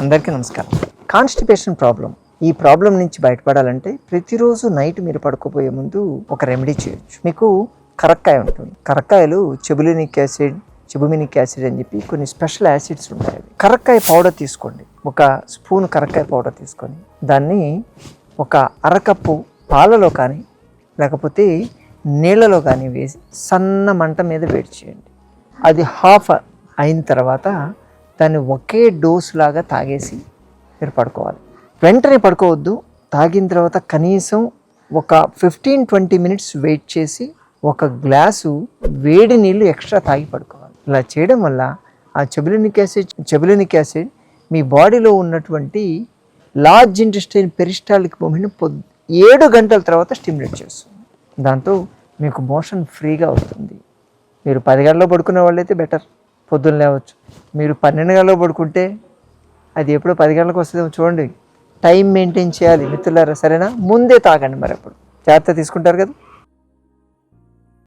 అందరికీ నమస్కారం. Constipation problem. ఈ ప్రాబ్లం నుంచి బయటపడాలంటే ప్రతిరోజు నైట్ మీరు పడుకోబోయే ముందు ఒక రెమెడీ చేయొచ్చు. మీకు కరక్కాయ ఉంటుంది. కరక్కాయలు చెబులినిక్ యాసిడ్ చెబుమినిక్ యాసిడ్ అని చెప్పి కొన్ని స్పెషల్ యాసిడ్స్ ఉంటాయి కరక్కాయ పౌడర్ తీసుకోండి. ఒక స్పూన్ కరక్కాయ పౌడర్ తీసుకొని దాన్ని ఒక అరకప్పు పాలలో కానీ లేకపోతే నీళ్ళలో కానీ వేసి సన్న మంట మీద వేడి చేయండి. అది హాఫ్ అయిన తర్వాత దాన్ని ఒకే డోస్ లాగా తాగేసి మీరు పడుకోవాలి వెంటనే పడుకోవద్దు. తాగిన తర్వాత కనీసం ఒక ఫిఫ్టీన్ ట్వంటీ మినిట్స్ వెయిట్ చేసి ఒక గ్లాసు వేడి నీళ్ళు ఎక్స్ట్రా తాగి పడుకోవాలి. ఇలా చేయడం వల్ల ఆ చెబులినిక్ యాసిడ్ చెబులినిక్ యాసిడ్ మీ బాడీలో ఉన్నటువంటి లార్జ్ ఇంటెస్టైన్ పెరిస్టాలిక్ మూమెంట్ పొద్ ఏడు గంటల తర్వాత స్టిమ్యులేట్ చేస్తుంది. దాంతో మీకు మోషన్ ఫ్రీగా అవుతుంది మీరు పది గంటల్లో పడుకునే వాళ్ళైతే బెటర్. పొద్దున్న లేవచ్చు. మీరు పన్నెండు గంటలకు పడుకుంటే అది ఎప్పుడో పది గంటలకు వస్తుందో చూడండి. టైం మెయింటైన్ చేయాలి మిత్రులారా సరేనా? ముందే తాగండి మరి అప్పుడు. జాగ్రత్త తీసుకుంటారు కదా?